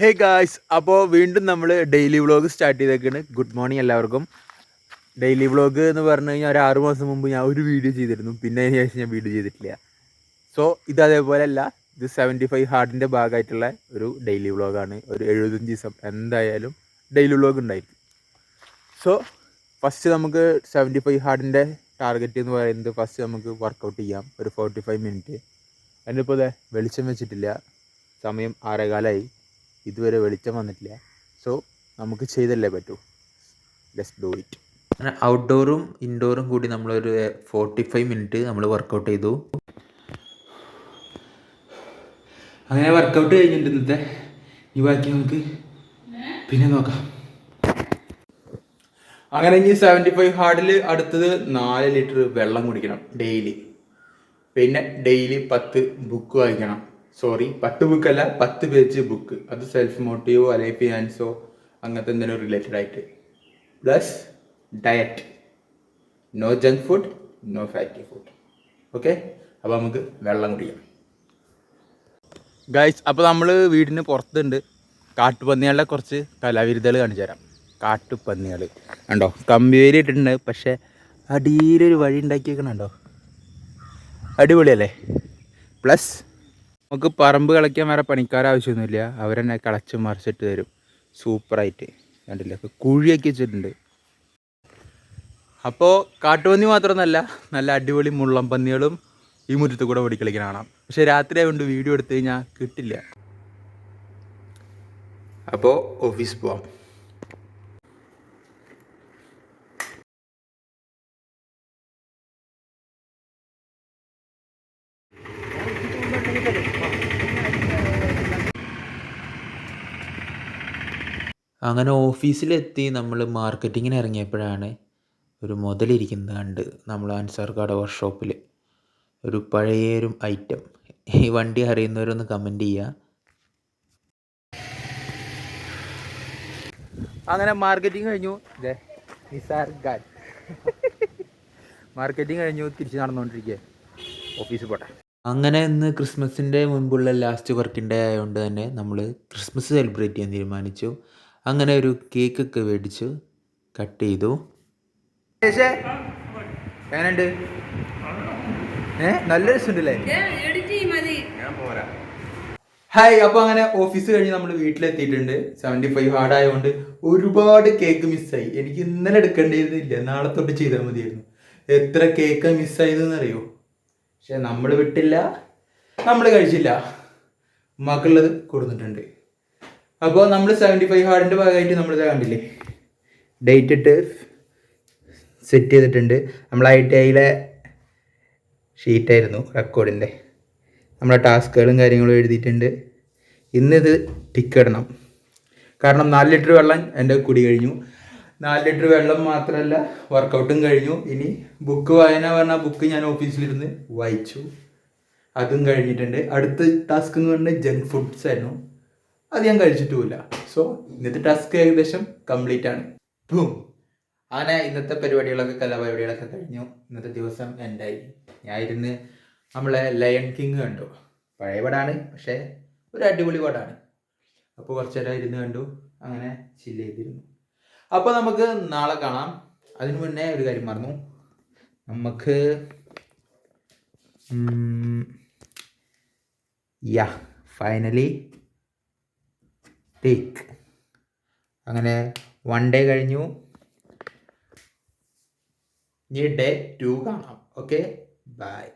Hey guys അപ്പോൾ വീണ്ടും നമ്മൾ ഡെയിലി വ്ളോഗ് സ്റ്റാർട്ട് ചെയ്തേക്കാണ്. ഗുഡ് മോർണിംഗ് എല്ലാവർക്കും. ഡെയിലി വ്ളോഗ് എന്ന് പറഞ്ഞു കഴിഞ്ഞാൽ ഒരു ആറു മാസം മുമ്പ് ഞാൻ ഒരു വീഡിയോ ചെയ്തിരുന്നു. പിന്നെ അതിന് ശേഷം ഞാൻ വീഡിയോ ചെയ്തിട്ടില്ല. സോ ഇത് അതേപോലെ അല്ല ഇത് സെവന്റി ഫൈവ് ഹാർഡിന്റെ ഭാഗമായിട്ടുള്ള ഒരു ഡെയിലി വ്ളോഗാണ് ഒരു എഴുപത്തഞ്ച് ദിവസം. എന്തായാലും ഡെയിലി വ്ളോഗ് ഉണ്ടായിരിക്കും. സോ ഫസ്റ്റ് നമുക്ക് സെവന്റി ഫൈവ് ഹാർഡിന്റെ ടാർഗറ്റ് എന്ന് പറയുന്നത് ഫസ്റ്റ് നമുക്ക് വർക്കൗട്ട് ചെയ്യാം. ഒരു ഫോർട്ടി ഫൈവ് മിനിറ്റ് ഇതേ വെളിച്ചം വെച്ചിട്ടില്ല. സമയം ആറേകാലായി. ഇതുവരെ വെളിച്ചം വന്നിട്ടില്ല. സോ നമുക്ക് ചെയ്തല്ലേ പറ്റൂ? ലെറ്റ്സ് ഡു ഇറ്റ് അങ്ങനെ ഔട്ട്ഡോറും ഇൻഡോറും കൂടി നമ്മളൊരു ഫോർട്ടി ഫൈവ് മിനിറ്റ് നമ്മൾ വർക്കൗട്ട് ചെയ്തു. അങ്ങനെ വർക്കൗട്ട് കഴിഞ്ഞിട്ട് ഇന്നത്തെ ഈ ബാക്കി നമുക്ക് പിന്നെ നോക്കാം. അങ്ങനെ ഇനി സെവന്റി ഫൈവ് ഹാർഡിൽ അടുത്തത് നാല് ലിറ്റർ വെള്ളം കുടിക്കണം ഡെയിലി പിന്നെ ഡെയിലി പത്ത് ബുക്ക് വായിക്കണം. സോറി പത്ത് ബുക്കല്ല പത്ത് പേജ് ബുക്ക് അത് സെൽഫ് മോട്ടീവോ അല്ലെങ്കിൽ ഫിനാൻസോ അങ്ങനത്തെ എന്തെങ്കിലും റിലേറ്റഡ് ആയിട്ട്. Plus diet no junk food no fatty food okay അപ്പോൾ നമുക്ക് വെള്ളം കുടിക്കാം. ഗൈസ് അപ്പോൾ നമ്മൾ വീടിന് പുറത്തുണ്ട്. കാട്ടുപന്നികളുടെ കുറച്ച് കലാവിരുദ്ധകൾ കാണിച്ചു തരാം. കാട്ടുപന്നികൾ കണ്ടോ? കമ്പിവേലി ഇട്ടിട്ടുണ്ട്. പക്ഷേ അടിയിലൊരു വഴി ഉണ്ടാക്കിയേക്കണുണ്ടോ? അടിപൊളിയല്ലേ? പ്ലസ് നമുക്ക് പറമ്പ് കളിക്കാൻ വേറെ പണിക്കാർ ആവശ്യമൊന്നുമില്ല. അവരെന്നെ കളച്ച് മറിച്ചിട്ട് തരും. സൂപ്പറായിട്ട്. കണ്ടില്ല? അപ്പോൾ കുഴിയൊക്കെ വെച്ചിട്ടുണ്ട്. അപ്പോൾ കാട്ടുപന്നി മാത്രമൊന്നല്ല നല്ല അടിപൊളി മുള്ളം പന്നികളും ഈ മുറ്റത്ത് കൂടെ ഓടിക്കളിക്കാൻ കാണാം. പക്ഷേ രാത്രി ആയതുകൊണ്ട് വീഡിയോ എടുത്തു കഴിഞ്ഞാൽ കിട്ടില്ല. അപ്പോൾ ഓഫീസ് പോവാം. അങ്ങനെ ഓഫീസിലെത്തി നമ്മൾ മാർക്കറ്റിങ്ങിന് ഇറങ്ങിയപ്പോഴാണ് ഒരു മുതലിരിക്കുന്നത് കണ്ട് നമ്മൾ അൻസാർക്കാട് വർക്ക്ഷോപ്പിൽ ഒരു പഴയൊരു ഐറ്റം. ഈ വണ്ടി അറിയുന്നവരൊന്ന് കമന്റ് ചെയ്യുക അങ്ങനെ മാർക്കറ്റിംഗ് കഴിഞ്ഞു. നിസാർ ഖാൻ മാർക്കറ്റിംഗ് കഴിഞ്ഞു തിരിച്ച് നടന്നുകൊണ്ടിരിക്കുക ഓഫീസിൽ പോട്ടെ. അങ്ങനെ ഇന്ന് ക്രിസ്മസിന്റെ മുൻപുള്ള ലാസ്റ്റ് വർക്കിംഗ് ഡേ ആയതുകൊണ്ട് തന്നെ നമ്മൾ ക്രിസ്മസ് സെലിബ്രേറ്റ് ചെയ്യാൻ തീരുമാനിച്ചു. അങ്ങനെ ഒരു കേക്കൊക്കെ മേടിച്ചു കട്ട് ചെയ്തു. എങ്ങനെയുണ്ട്? ഏ നല്ല രസമുണ്ടല്ലേ? ഹായ് അപ്പോൾ അങ്ങനെ ഓഫീസ് കഴിഞ്ഞ് നമ്മൾ വീട്ടിലെത്തിയിട്ടുണ്ട്. സെവന്റി ഫൈവ് ഹാർഡ് ആയതുകൊണ്ട് ഒരുപാട് കേക്ക് മിസ്സായി. എനിക്ക് ഇന്നലെ എടുക്കേണ്ടിയിരുന്നില്ല. നാളെ തൊട്ട് ചെയ്താൽ മതിയായിരുന്നു. എത്ര കേക്ക് മിസ്സായതെന്ന് അറിയോ പക്ഷെ നമ്മൾ വിട്ടില്ല. നമ്മൾ കഴിച്ചില്ല. മക്കളുള്ളത് കൊടുത്തിട്ടുണ്ട്. അപ്പോൾ നമ്മൾ സെവന്റി ഫൈവ് ഹാർഡിന്റെ ഭാഗമായിട്ട് നമ്മളിത് കണ്ടില്ലേ? ഡേറ്റ് ഇട്ട് സെറ്റ് ചെയ്തിട്ടുണ്ട്. നമ്മൾ ഐ ടി ഐയിലെ ഷീറ്റായിരുന്നു റെക്കോർഡിന്റെ നമ്മളെ ടാസ്കുകളും കാര്യങ്ങളും എഴുതിയിട്ടുണ്ട്. ഇന്നിത് ടിക്ക് ഇടണം. കാരണം നാല് ലിറ്റർ വെള്ളം എന്റെ കുടി കഴിഞ്ഞു. നാല് ലിറ്റർ വെള്ളം മാത്രമല്ല വർക്കൗട്ടും കഴിഞ്ഞു. ഇനി ബുക്ക് വായന പറഞ്ഞാൽ ബുക്ക് ഞാൻ ഓഫീസിലിരുന്ന് വായിച്ചു. അതും കഴിഞ്ഞിട്ടുണ്ട്. അടുത്ത ടാസ്ക് എന്ന് പറഞ്ഞാൽ ജങ്ക് ഫുഡ്സ് ആയിരുന്നു. അത് ഞാൻ കഴിച്ചിട്ടുമില്ല. സോ ഇന്നത്തെ ടാസ്ക് ഏകദേശം കംപ്ലീറ്റ് ആണ്. ബൂം അങ്ങനെ ഇന്നത്തെ പരിപാടികളൊക്കെ കലാപരിപാടികളൊക്കെ കഴിഞ്ഞു. ഇന്നത്തെ ദിവസം എൻഡായി ഞാൻ ഇരുന്ന് നമ്മളെ ലയൺ കിങ് കണ്ടു. പഴയ പടാണ് പക്ഷേ ഒരു അടിപൊളി പടാണ്. അപ്പോൾ കുറച്ച് നേരം ഇരുന്ന് കണ്ടു. അങ്ങനെ ചില്ല് ചെയ്തിരുന്നു. അപ്പോൾ നമുക്ക് നാളെ കാണാം. അതിനു മുന്നേ ഒരു കാര്യം മറന്നു. നമുക്ക് യാ ഫൈനലി ടേക്ക് അങ്ങനെ വൺ ഡേ കഴിഞ്ഞു. ഇനി ഡേ ടു കാണാം. Okay bye